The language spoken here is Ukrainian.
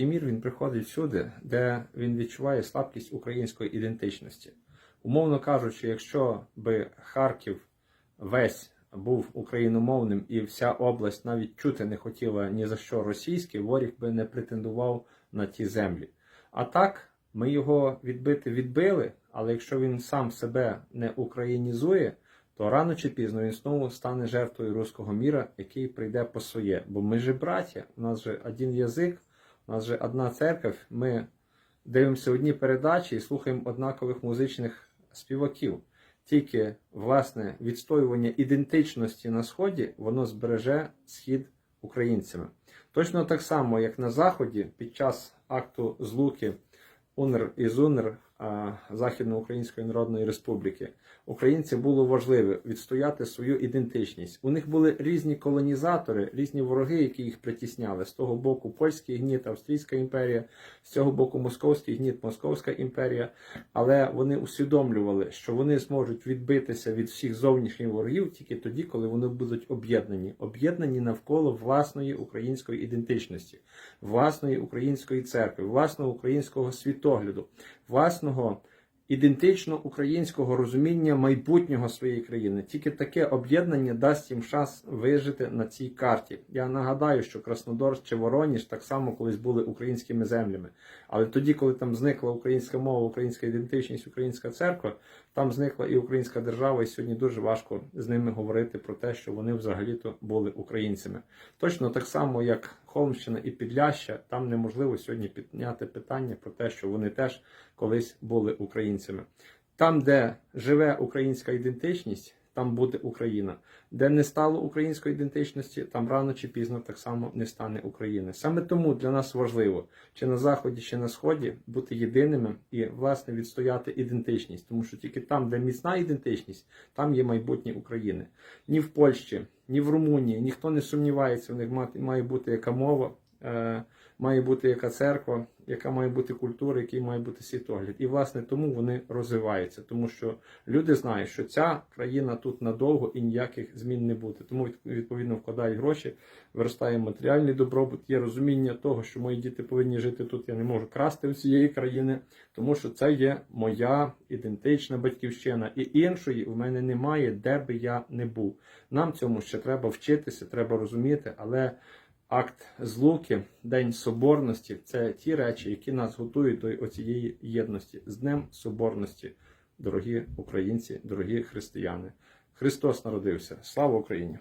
Мір він приходить всюди, де він відчуває слабкість української ідентичності. Умовно кажучи, якщо би Харків весь був україномовним і вся область навіть чути не хотіла ні за що російське, ворог би не претендував на ті землі. А так, ми його відбити відбили, але якщо він сам себе не українізує, то рано чи пізно він знову стане жертвою руського міра, який прийде по своє. Бо ми же браття, у нас же один язик. У нас же одна церковь, ми дивимося одні передачі і слухаємо однакових музичних співаків. Тільки власне відстоювання ідентичності на Сході воно збереже схід українцями. Точно так само, як на Заході, під час акту злуки УНР і ЗУНР Західноукраїнської Народної Республіки українці було важливо відстояти свою ідентичність. У них були різні колонізатори, різні вороги, які їх притісняли. З того боку польський гніт, Австрійська імперія, з цього боку Московський гніт, Московська імперія. Але вони усвідомлювали, що вони зможуть відбитися від всіх зовнішніх ворогів тільки тоді, коли вони будуть об'єднані, об'єднані навколо власної української ідентичності, власної української церкви, власного українського світогляду, власного ідентично українського розуміння майбутнього своєї країни. Тільки таке об'єднання дасть їм шанс вижити на цій карті. Я нагадаю, що Краснодор чи Вороніж так само колись були українськими землями. Але тоді, коли там зникла українська мова, українська ідентичність, українська церква, там зникла і українська держава, і сьогодні дуже важко з ними говорити про те, що вони взагалі-то були українцями. Точно так само, як Холмщина і Підляща, там неможливо сьогодні підняти питання про те, що вони теж колись були українцями. Там, де живе українська ідентичність, там буде Україна. Де не стало української ідентичності, там рано чи пізно так само не стане України. Саме тому для нас важливо, чи на заході, чи на сході, бути єдиними і власне відстояти ідентичність, тому що тільки там, де міцна ідентичність, там є майбутнє України. Ні в Польщі, ні в Румунії ніхто не сумнівається, в них має бути яка мова. Е, Має бути яка церква, яка має бути культура, який має бути світогляд. І власне тому вони розвиваються, тому що люди знають, що ця країна тут надовго і ніяких змін не буде. Тому відповідно вкладають гроші, виростає матеріальний добробут. Є розуміння того, що мої діти повинні жити тут. Я не можу красти у цієї країни, тому що це є моя ідентична батьківщина, і іншої в мене немає, де би я не був. Нам цьому ще треба вчитися, треба розуміти, але. Акт злуки, День Соборності це ті речі, які нас готують до цієї єдності з Днем Соборності, дорогі українці, дорогі християни. Христос народився. Слава Україні!